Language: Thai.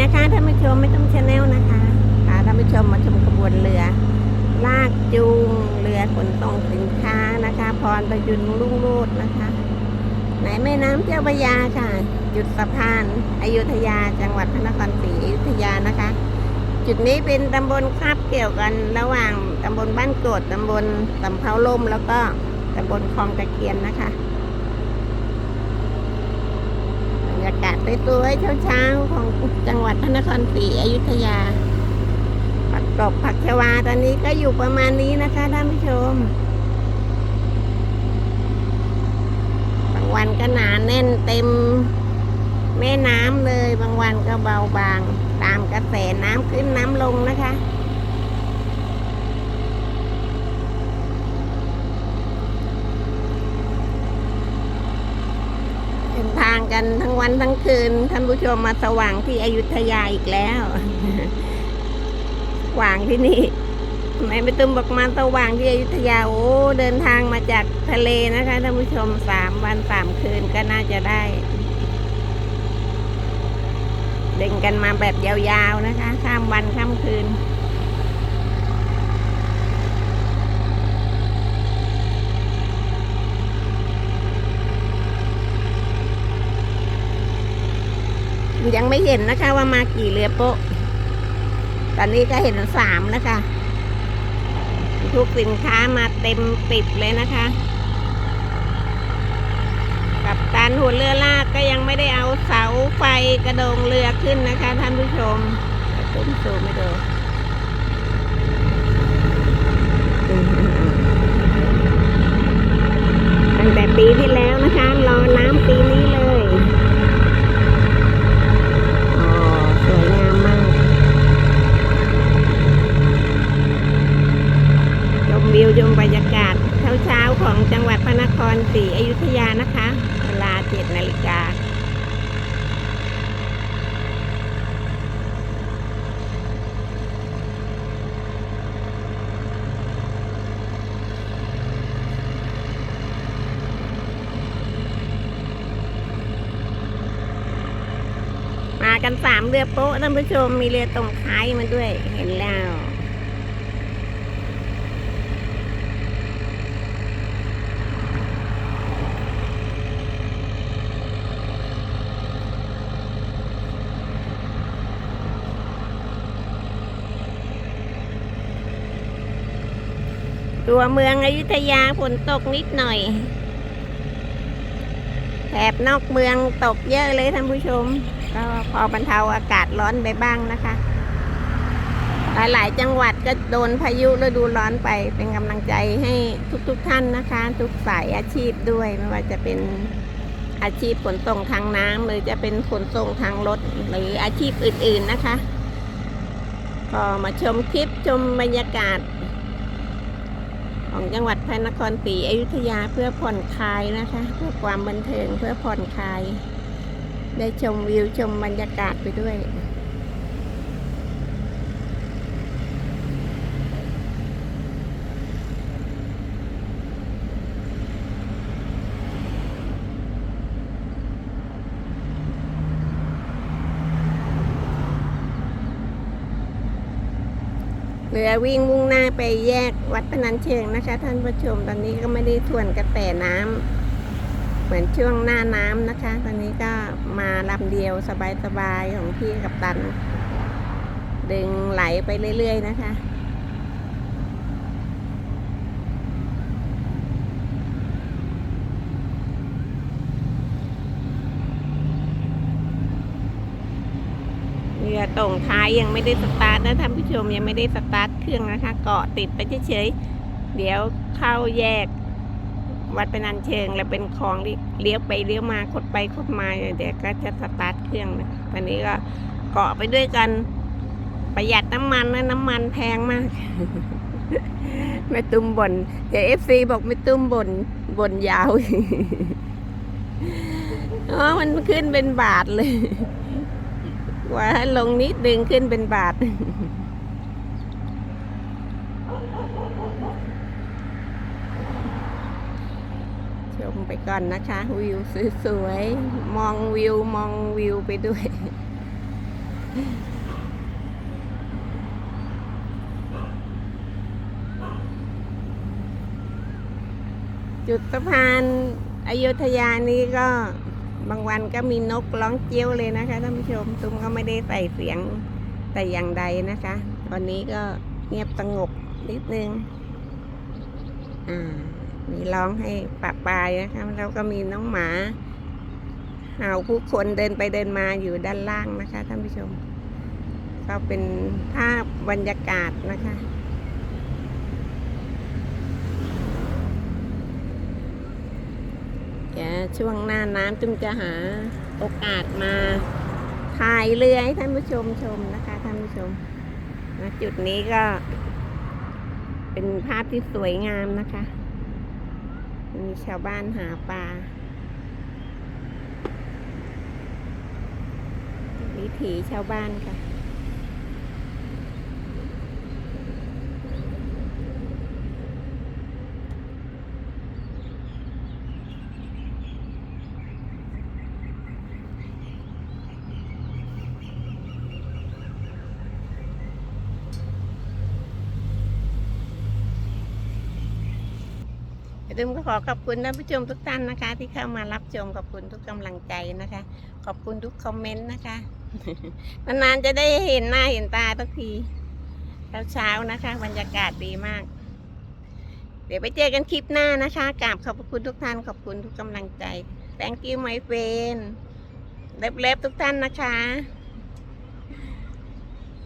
นะคะท่านผู้ชมไม่ต้องชาแนลนะคะพาท่านผู้ชมมาชมขบวนเรือ ลากจูงเรือขนส่งสินค้านะคะ พรประยุนรุ่งโรจน์นะคะในแม่น้ำเจ้าพระยาค่ะจุดสะพานอยุธยาจังหวัดพระนครศรีอยุธยานะคะ จุดนี้เป็นตำบลคาบเกี่ยวกันระหว่างตำบลบ้านโกดตำบลสำเภาล่มแล้วก็ตำบลคลองตะเคียนนะคะ บ รยากาศสวยๆเช้าๆของจังหวัดพระนครศรีอยุธยา ผักกบผักชวาตอนนี้ก็อยู่ประมาณนี้นะคะท่านผู้ชมบางวันก็หนาแน่นเต็มแม่น้ำเลย บางวันก็เบาบาง ตามกระแสน้ำขึ้นน้ำลงนะคะ เดิน ทางกันทั้งวันทั้งคืน ท่านผู้ชมมาสว่างที่อยุธยาอีกแล้วสว่างที่นี่ทำไมไปตุ้มบอกมาสว่างที่อยุธยาโอ้เดินทางมาจากทะเลนะคะท่านผู้ชมสามวันสามคืนก็น่าจะได้ เดินกันมาแบบยาวๆนะคะ ข้ามวันข้ามคืน ยังไม่เห็นนะคะ ว่ามากี่เรือโป๊ะ ตอนนี้ก็เห็นสามนะคะ ทุกสินค้ามาเต็มติดเลยนะคะ กับตันหัวเรือลากก็ยังไม่ได้เอาเสาไฟกระโดงเรือขึ้นนะคะ ท่านผู้ชมตุ้มสูไม่ดูตั้งแต่ปีที่แล้วนะคะ รอน้ำปีนี้เลย อ๋อสวยงามมาก ชมวิวชมบรรยากาศเช้าๆของจังหวัดพระนคร ศรีอยุธยานะคะ เวลาเจ็ดนาฬิกามากันสามเรือโป๊ะท่านผู้ชมมีเรือตรงท้ายมาด้วยเห็นแล้ว ตัวเมืองอยุธยาฝนตกนิดหน่อยแถบนอกเมืองตกเยอะเลยท่านผู้ชม ก็พอบรรเทาอากาศร้อนไปบ้างนะคะ หลายๆจังหวัดก็โดนพายุฤดูร้อนไปเป็นกำลังใจให้ทุกๆทท่านนะคะ ทุกสายอาชีพด้วยไม่ว่าจะเป็นอาชีพขนส่งทางน้ำหรือจะเป็นขนส่งทางรถหรืออาชีพอื่นๆนะคะ ก็มาชมคลิปชมบรรยากาศ ของจังหวัดพระนครศรีอยุธยาเพื่อผ่อนคลายนะคะ เพื่อความบันเทิงเพื่อผ่อนคลาย ได้ชมวิวชมบรรยากาศไปด้วย เรือวิ่งมุ่งหน้าไปแยกวัดพนัญเชิงนะคะ ท่านผู้ชมตอนนี้ก็ไม่ได้ทวนกระแสน้ำเหมือนช่วงหน้าน้ำนะคะ ตอนนี้ก็มาลำเดียวสบายๆของพี่กับตัน ดึงไหลไปเรื่อย ๆ นะคะ รือตรงท้ายยังไม่ได้สตาร์ทนะท่านผู้ชมยังไม่ได้สตาร์ทเครื่องนะคะ เกาะติดไปเฉยๆเดี๋ยวเข้าแยก วัดเป็นอันเชิงแล้วเป็นคลองเลี้ยวไปเลี้ยวมาคดไปคดมาเดี๋ยวก็จะสตาร์ทเครื่องนะตอนนี้ก็เกาะไปด้วยกันประหยัดน้ำมันนะน้ำมันแพงมากแม่ตุ้มบน่นเดี๋ยวเอฟซีบอกไม่ตุ้มบน่นบ่นยาวอ๋อมันขึ้นเป็นบาทเลย ว่าลงนิดดึงขึ้นเป็นบาท ชมไปก่อนนะคะ วิวสวยๆ มองวิว มองวิวไปด้วยจุดสะพานอายุธยานี้ก็ บางวันก็มีนกร้องเจี้ยวเลยนะคะท่านผู้ชม ตุ้มก็ไม่ได้ใส่เสียงแต่อย่างใดนะคะวันนี้ก็เงียบสงบนิดนึง อ่า มีร้องให้ปะปายนะคะแล้วก็มีน้องหมาเห่าผู้คนเดินไปเดินมาอยู่ด้านล่างนะคะท่านผู้ชม ก็เป็นภาพบรรยากาศนะคะ ดี๋ยวช่วงหน้าน้ำจุมจะหาโอกาสมาถ่ายเรือให้ท่านผู้ชมชมนะคะท่านผู้ชมณจุดนี้ก็ เป็นภาพที่สวยงามนะคะ มีชาวบ้านหาปลาวิถีชาวบ้านค่ะ ดุมก็ขอขอบคุณท่านผู้ชมทุกท่านนะคะ ที่เข้ามารับชมขอบคุณทุกกำลังใจนะคะ ขอบคุณทุกคอมเมนต์นะคะนานๆจะได้เห็นหน้าเห็นตาทุกทีเช้าๆนะคะ บรรยากาศดีมาก เดี๋ยวไปเจอกันคลิปหน้านะคะกราบขอบคุณทุกท่าน ขอบคุณทุกกำลังใจ thank you my friend เล็บๆทุกท่านนะคะ